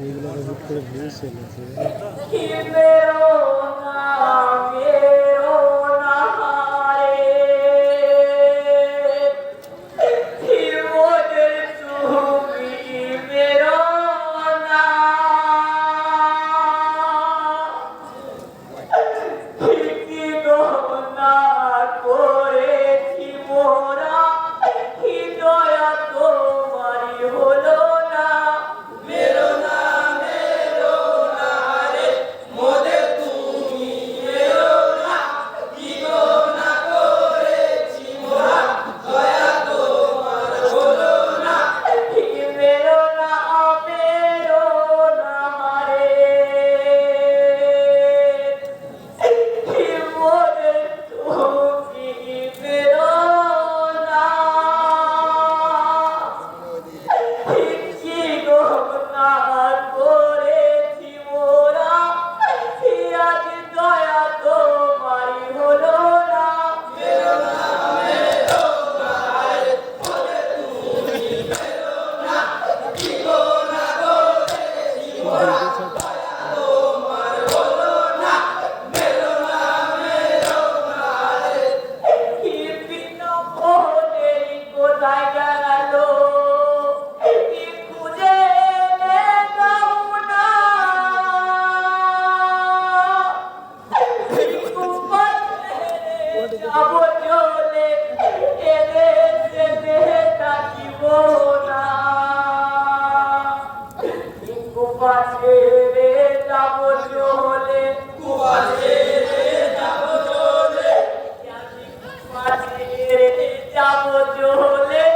এইগুলো করে ভেঙে চলেছে কুয়া ছেড়ে যাব চলে কুয়া ছেড়ে যাব চলে। চলে?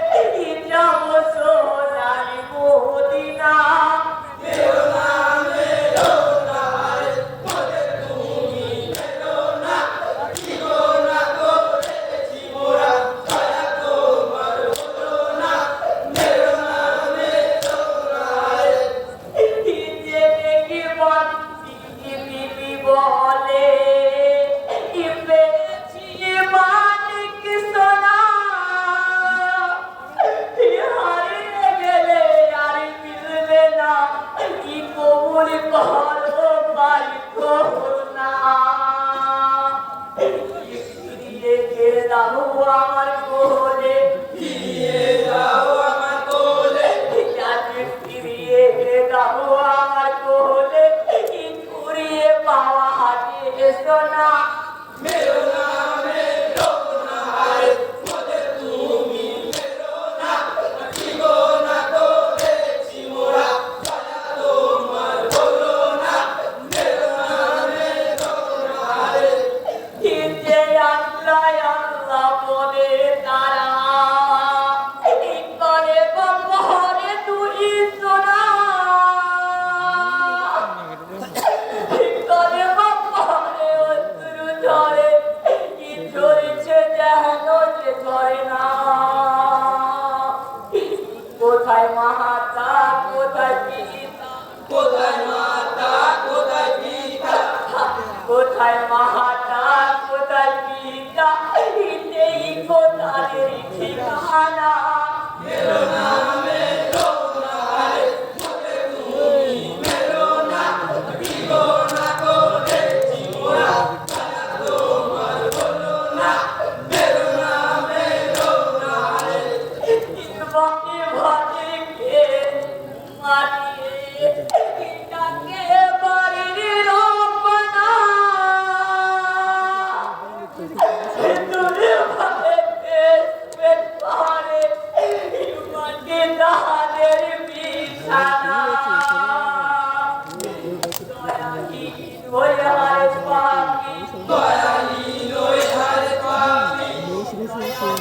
আমার কোলে পুরিয়ে পাওয়া చేస్తున్నా. আসলাম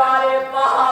八零八